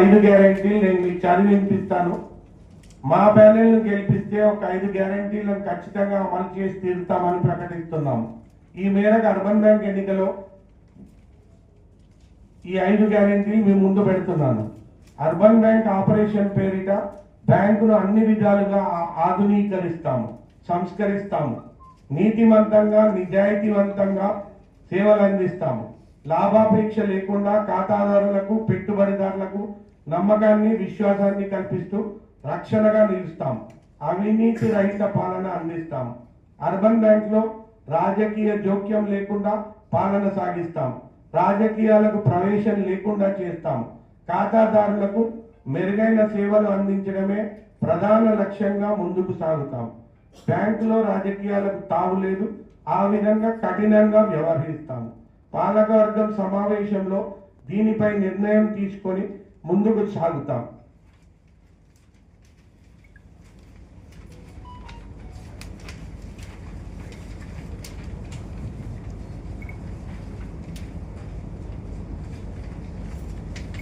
ఐదు గ్యారెంటీలు నేను మీకు చదివి వినిపిస్తాను. మా ప్యానెల్ని గెలిపిస్తే ఒక ఐదు గ్యారెంటీలను ఖచ్చితంగా అమలు చేసి తీరుతామని ప్రకటిస్తున్నాము. ఈ మేరకు అర్బన్ బ్యాంక్ ఎన్నికలో ఈ ఐదు గ్యారెంటీలు మీ ముందు పెడుతున్నాను. అర్బన్ బ్యాంక్ ఆపరేషన్ పేరిట బ్యాంకును అన్ని విధాలుగా ఆధునీకరిస్తాము సంస్కరిస్తాము. నీతివంతంగా నిజాయితీవంతంగా సేవలు అందిస్తాము. లాభాపేక్ష లేకుండా ఖాతాదారులకు పెట్టుబడిదారులకు నమ్మకాన్ని విశ్వాసాన్ని కల్పిస్తూ రక్షణగా నిలుస్తాం. అవినీతి రహిత పాలన అందిస్తాం. అర్బన్ బ్యాంక్లో రాజకీయ జోక్యం లేకుండా పాలన సాగిస్తాం. రాజకీయాలకు ప్రవేశం లేకుండా చేస్తాం. ఖాతాదారులకు మెరుగైన సేవలు అందించడమే ప్రధాన లక్ష్యంగా ముందుకు సాగుతాం. బ్యాంకులో రాజకీయాలకు తావు లేదు. ఆ విధంగా కఠినంగా వ్యవహరిస్తాము పాలకవర్గం సమావేశంలో దీనిపై నిర్ణయం తీసుకొని ముందుకు సాగుతాం.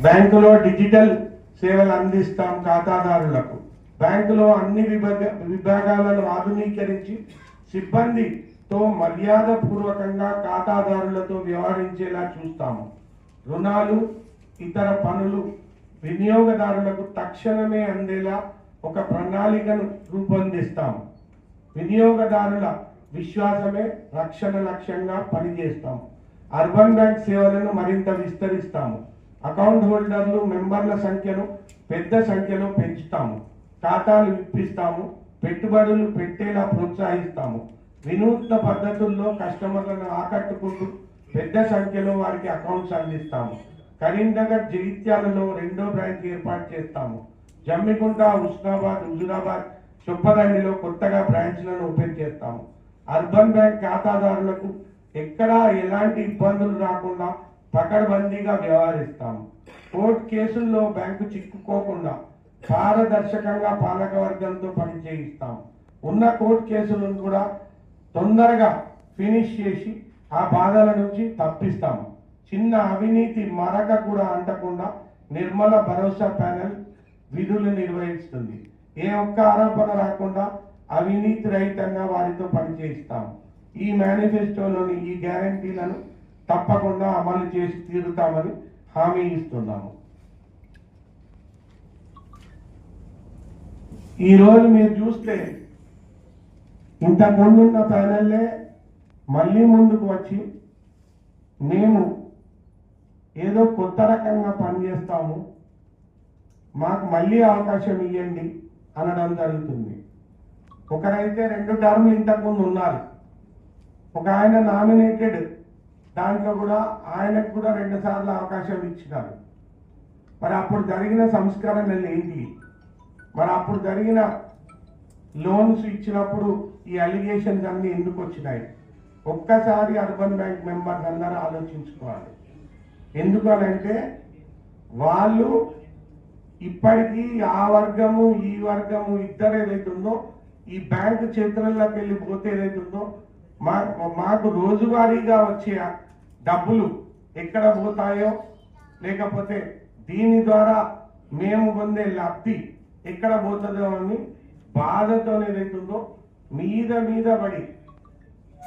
బ్యాంకులో డిజిటల్ సేవలు అందిస్తాం ఖాతాదారులకు. బ్యాంకులో అన్ని విభాగ విభాగాలను ఆధునీకరించి తో మర్యాద పూర్వకంగా ఖాతాదారులతో వ్యవహరించేలా చూస్తాము. రుణాలు ఇతర పనులు వినియోగదారులకు తక్షణమే అందేలా ఒక ప్రణాళికను రూపొందిస్తాము వినియోగదారుల విశ్వాసమే రక్షణ లక్ష్యంగా పనిచేస్తాం. అర్బన్ బ్యాంక్ సేవలను మరింత విస్తరిస్తాము. అకౌంట్ హోల్డర్లు మెంబర్ల సంఖ్యను పెద్ద సంఖ్యలో పెంచుతాము. ఖాతాలు ఇప్పిస్తాము. పెట్టుబడులు పెట్టేలా ప్రోత్సహిస్తాము. వినూత్న పద్ధతుల్లో కస్టమర్లను ఆకట్టుకుంటూ పెద్ద సంఖ్యలో వారికి అకౌంట్స్ అందిస్తాము. కరీంనగర్ జగిత్యాలలో రెండో బ్రాంచ్ ఏర్పాటు చేస్తాము. జమ్మికుంట హుస్నాబాద్ హుజురాబాద్ చొప్పదండిలో కొత్తగా బ్రాంచ్లను ఓపెన్ చేస్తాము. అర్బన్ బ్యాంక్ ఖాతాదారులకు ఎక్కడా ఎలాంటి ఇబ్బందులు రాకుండా పకడ్బందీగా వ్యవహరిస్తాము. కోర్టు కేసుల్లో బ్యాంకు చిక్కుకోకుండా పారదర్శకంగా పాలకవర్గంతో పనిచేయిస్తాం ఉన్న కోర్టు కేసులను కూడా తొందరగా ఫినిష్ చేసి ఆ బాధల నుంచి తప్పిస్తాము. చిన్న అవినీతి మరక కూడా అంటకుండా నిర్మల భరోసా ప్యానెల్ విధులు నిర్వహిస్తుంది. ఏ ఒక్క ఆరోపణ రాకుండా అవినీతి రహితంగా వారితో పనిచేయిస్తాము ఈ మేనిఫెస్టోలోని ఈ గ్యారంటీలను తప్పకుండా అమలు చేసి తీరుతామని హామీ ఇస్తున్నాము. ఈరోజు మీరు చూస్తే ఇంతకు ముందున్న ప్యానెల్లే మళ్ళీ ముందుకు వచ్చి మేము ఏదో కొత్త రకంగా పనిచేస్తాము మాకు మళ్ళీ అవకాశం ఇవ్వండి అనడం జరుగుతుంది. ఒకరైతే రెండు టర్మ్లు ఇంతకుముందు ఉన్నారు. ఒక ఆయన నామినేటెడ్ దాంట్లో కూడా ఆయనకు కూడా రెండు సార్లు అవకాశం ఇచ్చినారు. మరి అప్పుడు జరిగిన సంస్కరణలు ఏంటి? మరి అప్పుడు జరిగిన లోన్స్ ఇచ్చినప్పుడు ఈ అలిగేషన్స్ అన్నీ ఎందుకు వచ్చినాయి? ఒక్కసారి అర్బన్ బ్యాంక్ మెంబర్స్ అందరూ ఆలోచించుకోవాలి. ఎందుకనంటే వాళ్ళు ఇప్పటికీ ఆ వర్గము ఈ వర్గము ఇద్దరు ఏదైతుందో ఈ బ్యాంకు చేతులలోకి వెళ్ళిపోతే ఏదైతుందో మా మాకు రోజువారీగా వచ్చే డబ్బులు ఎక్కడ పోతాయో లేకపోతే దీని ద్వారా మేము పొందే లబ్ధి ఎక్కడ పోతుందో అని బాధతో ఏదైతుందో మీద మీద పడి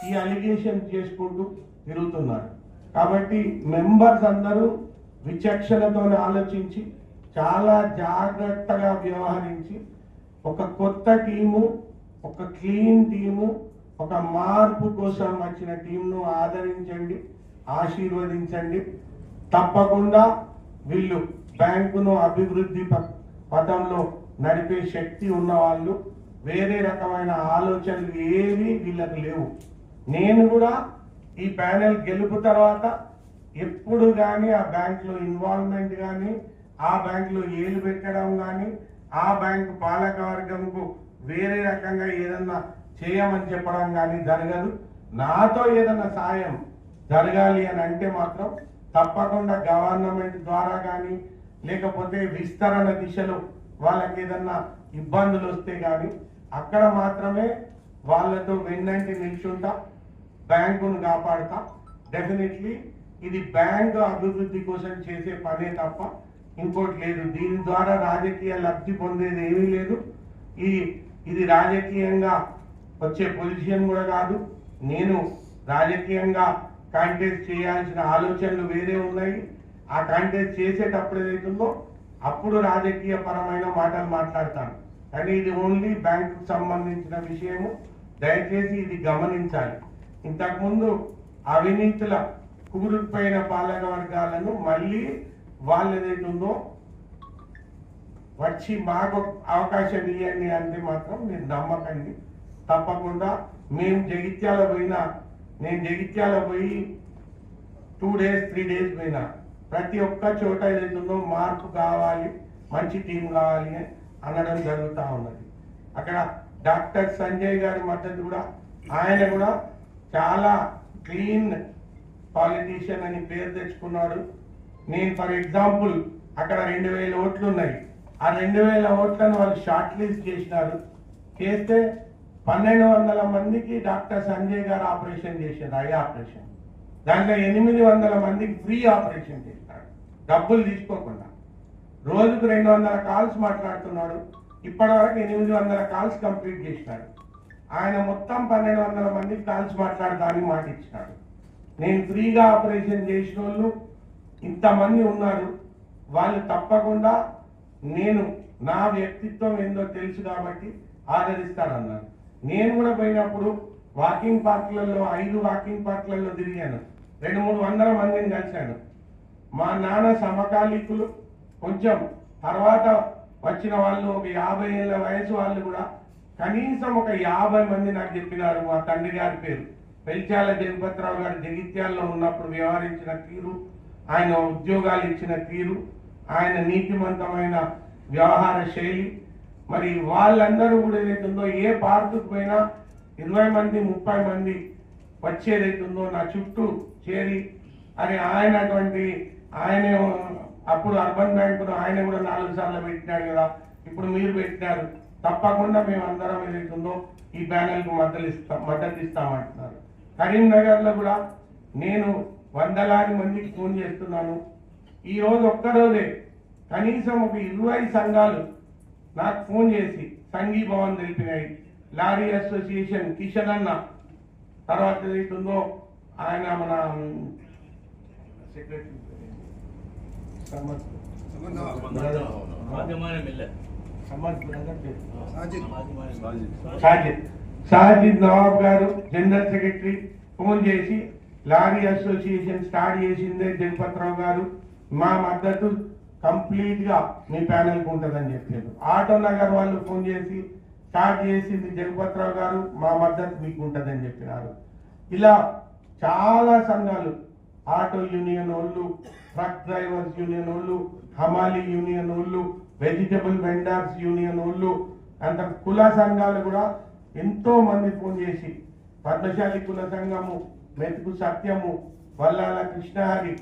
ఈ అలిగేషన్ చేసుకుంటూ తిరుగుతున్నారు కాబట్టి మెంబర్స్ అందరూ విచక్షణతో ఆలోచించి చాలా జాగ్రత్తగా వ్యవహరించి ఒక కొత్త టీము ఒక క్లీన్ టీము ఒక మార్పు కోసం వచ్చిన టీంను ఆదరించండి ఆశీర్వదించండి. తప్పకుండా వీళ్ళు బ్యాంకును అభివృద్ధి ప- పథంలో నడిపే శక్తి ఉన్నవాళ్ళు. వేరే రకమైన ఆలోచనలు ఏమీ వీళ్ళకి లేవు. నేను కూడా ఈ ప్యానెల్ గెలుపు తర్వాత ఎప్పుడు కానీ ఆ బ్యాంకులో ఇన్వాల్వ్మెంట్ కానీ ఆ బ్యాంకులో ఏలు పెట్టడం కానీ ఆ బ్యాంకు పాలక వర్గంకు వేరే రకంగా ఏదన్నా చేయమని చెప్పడం కానీ జరగదు. నాతో ఏదన్నా సాయం జరగాలి అని అంటే మాత్రం తప్పకుండా గవర్నమెంట్ ద్వారా కానీ లేకపోతే విస్తరణ దిశలో వాళ్ళకి ఏదన్నా ఇబ్బందులు వస్తే కానీ అక్కడ మాత్రమే వాళ్ళతో వెన్నంటి నిల్చుంటా బ్యాంకును కాపాడుతా. డెఫినెట్లీ ఇది బ్యాంకు అభివృద్ధి కోసం చేసే పనే తప్ప ఇంకోటి లేదు. దీని ద్వారా రాజకీయ లబ్ధి పొందేది ఏమీ లేదు. ఈ ఇది రాజకీయంగా వచ్చే పొజిషన్ కూడా కాదు. నేను రాజకీయంగా కాంటెస్ట్ చేయాల్సిన ఆలోచనలు వేరే ఉన్నాయి. ఆ కాంటెస్ట్ చేసేటప్పుడు ఏదైతుందో అప్పుడు రాజకీయ పరమైన మాటలు మాట్లాడతాను. కానీ ఇది ఓన్లీ బ్యాంకు సంబంధించిన విషయము. దయచేసి ఇది గమనించాలి. ఇంతకుముందు అవినీతుల కూరుకుపోయిన పాలక వర్గాలను మళ్ళీ వాళ్ళు ఏదైతుందో వచ్చి మాకు అవకాశం ఇవ్వండి అంటే మాత్రం మీరు నమ్మకండి. తప్పకుండా మేము జగిత్యాల పోయినా నేను జగిత్యాల పోయి టూ డేస్ త్రీ డేస్ పోయినా ప్రతి ఒక్క చోట ఏదైతుందో మార్పు కావాలి మంచి టీం కావాలి అని అనడం జరుగుతూ ఉన్నది. అక్కడ డాక్టర్ సంజయ్ గారి మద్దతు కూడా ఆయన కూడా చాలా క్లీన్ పాలిటీషియన్ అని పేరు తెచ్చుకున్నాడు. నేను ఫర్ ఎగ్జాంపుల్ అక్కడ రెండు వేల ఓట్లు ఉన్నాయి. ఆ రెండు వేల ఓట్లను వాళ్ళు షార్ట్ లిస్ట్ చేసినారు. చేస్తే పన్నెండు వందల మందికి డాక్టర్ సంజయ్ గారు ఆపరేషన్ చేశారు ఐ ఆపరేషన్. దాంట్లో ఎనిమిది వందల మందికి ఫ్రీ ఆపరేషన్ చేసినాడు డబ్బులు తీసుకోకుండా. రోజుకు రెండు వందల కాల్స్ మాట్లాడుతున్నాడు. ఇప్పటివరకు ఎనిమిది వందల కాల్స్ కంప్లీట్ చేసినాడు. ఆయన మొత్తం పన్నెండు వందల మందికి కాల్స్ మాట్లాడదానికి మాట ఇచ్చినాడు. నేను ఫ్రీగా ఆపరేషన్ చేసిన వాళ్ళు ఇంతమంది ఉన్నారు. వాళ్ళు తప్పకుండా నేను నా వ్యక్తిత్వం ఏందో తెలుసు కాబట్టి ఆదరిస్తానన్నారు. నేను కూడా పోయినప్పుడు వాకింగ్ పార్కులలో ఐదు వాకింగ్ పార్కులలో తిరిగాను. రెండు మూడు వందల మందిని కలిశాను. మా నాన్న సమకాలీకులు కొంచెం తర్వాత వచ్చిన వాళ్ళు ఒక యాభై ఏళ్ళ వయసు వాళ్ళు కూడా కనీసం ఒక యాభై మంది నాకు చెప్పినారు మా తండ్రి గారి పేరు. పెల్చాల జగపతిరావు గారు జగిత్యాల్లో ఉన్నప్పుడు వ్యవహరించిన తీరు ఆయన ఉద్యోగాలు ఇచ్చిన తీరు ఆయన నీతిమంతమైన వ్యవహార శైలి. మరి వాళ్ళందరూ కూడా ఏదైతుందో ఏ పార్కుకు పోయినా ఇరవై మంది ముప్పై మంది వచ్చేదైతుందో నా చుట్టూ చేరి అని ఆయన అటువంటి ఆయన అప్పుడు అర్బన్ బ్యాంకు ఆయన కూడా నాలుగు సార్లు పెట్టినాడు కదా. ఇప్పుడు మీరు పెట్టినారు. తప్పకుండా మేమందరం ఏదైతుందో ఈ ప్యానెల్కు మద్దతు ఇస్తాం మద్దతు ఇస్తామంటున్నారు. కరీంనగర్లో కూడా నేను వందలాది మందికి ఫోన్ చేస్తున్నాను. ఈ రోజు ఒక్కరోజే కనీసం ఒక ఇరవై సంఘాలు నాకు ఫోన్ చేసి సంఘీభావం తెలిపినాయి. లారీ అసోసియేషన్ కిషన్ అన్న తర్వాత ఏదైతుందో ఆయన మన సెక్రటరీ సాజిద్. నవాబ్ గారు జనరల్ సెక్రటరీ ఫోన్ చేసి లారీ అసోసియేషన్ స్టార్ట్ చేసిందే జగపతిరావు గారు. మా మద్దతు కంప్లీట్గా మీ ప్యానెల్కు ఉంటుందని చెప్పారు. ఆటో నగర్ వాళ్ళు ఫోన్ చేసి స్టార్ట్ చేసింది జగపతిరావు గారు మా మద్దతు మీకు ఉంటుందని చెప్పినారు. ఇలా చాలా సంఘాలు ఆటో యూనియన్ వాళ్ళు ట్రక్ డ్రైవర్స్ యూనియన్ వాళ్ళు హమాలి యూనియన్ వాళ్ళు వెజిటబుల్ వెండర్స్ యూనియన్ వాళ్ళు అంత కుల సంఘాలు కూడా ఎంతో మంది ఫోన్ చేసి పద్మశాలి కుల సంఘము మెతుకు సత్యము వల్లాల కృష్ణహరి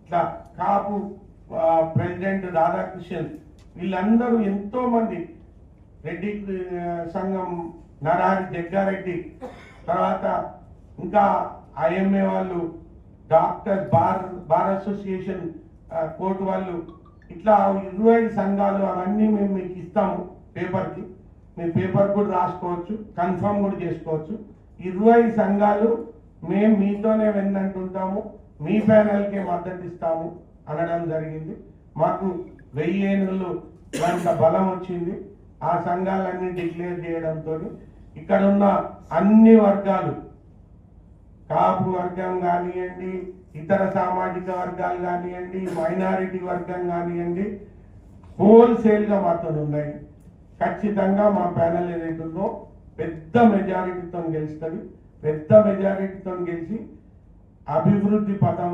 ఇట్లా కాపు ప్రెసిడెంట్ రాధాకృష్ణన్ వీళ్ళందరూ ఎంతో మంది. రెడ్డి సంఘం నరహరి జగ్గారెడ్డి తర్వాత ఇంకా ఐఎంఏ వాళ్ళు doctor bar bar association court వాళ్ళు ఇట్లా ఇరవై సంఘాలు అవన్నీ మేము మీకు ఇస్తాము పేపర్కి. మీ పేపర్ కూడా రాసుకోవచ్చు కన్ఫర్మ్ కూడా చేసుకోవచ్చు. ఇరవై సంఘాలు మేము మీతోనే వెళ్ళంటుంటాము మీ ప్యానల్కే మద్దతు ఇస్తాము అనడం జరిగింది. మాకు వెయ్యి ఏనుగులు అంత బలం వచ్చింది. ఆ సంఘాలన్నీ డిక్లేర్ చేయడంతో ఇక్కడ ఉన్న అన్ని వర్గాలు కాపు వర్గం కానివ్వండి ఇతర సామాజిక వర్గాలు కానివ్వండి మైనారిటీ వర్గం కానివ్వండి హోల్సేల్గా మాత్రం మాతో ఉన్నాయి. ఖచ్చితంగా మా ప్యానెల్ ఏదైతుందో పెద్ద మెజారిటీతో గెలుస్తుంది. పెద్ద మెజారిటీతో గెలిచి అభివృద్ధి పథం